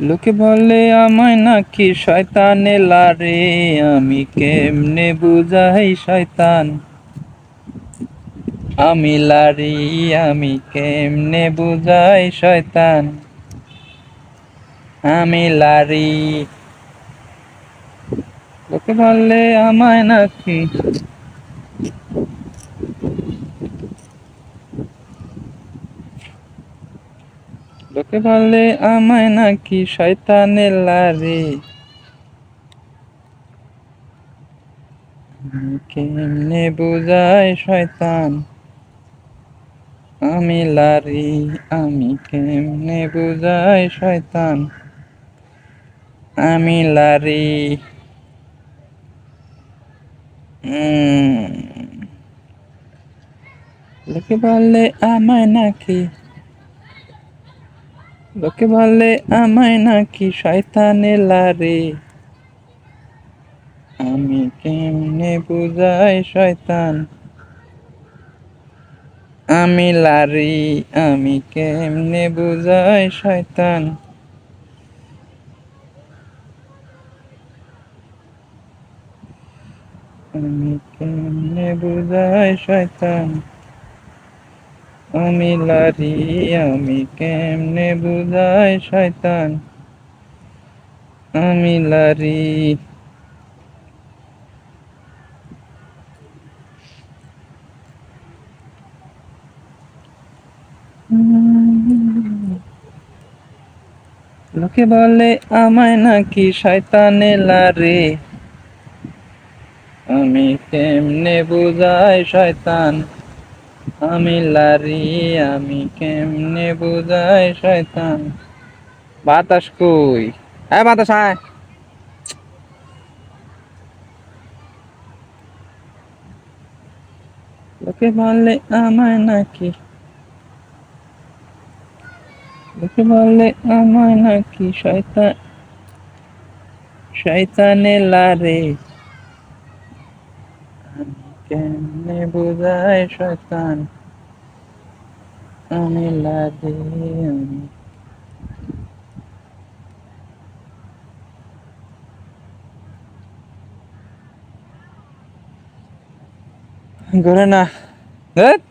লোকে বলে, আমায় নাকি শয়তানে লারে আমি কেমনে বুঝাই শয়তান? আমি লারি আমি কেমনে বুঝাই শয়তান? আমি লারি লোকে বললে আমায় নাকি বলে আমায় নাকি শয়তানে লারে। কেমনে বুঝাই শয়তান? আমি লারি, আমি কেমনে বুঝাই শয়তান? আমি লারি। লোকে বললে আমায় নাকি লোকে বলে, আমায় নাকি শয়তানে লারে? আমি কেমনে বুঝাই শয়তান? আমি লারি, আমি কেমনে বুঝাই শয়তান? আমি কেমনে বুঝাই শয়তান? আমি লারি আমি কেমনে বুঝাই শয়তান? আমি লারি লোকে বলে, আমায় নাকি শয়তানে লারে? আমি কেমনে বুঝাই শয়তান? আমি লারি, আমি কেমনে বুঝাই শয়তান? বাতাস কই? হ্যাঁ বাতাস, আয়। লোকে বললে আমায় নাকি? লোকে বললে আমায় নাকি শয়তান? শয়তানে লারে। আমি কেমনে বুঝাই শয়তান? আমি লারে আমি ঘরে না ধ্যাৎ।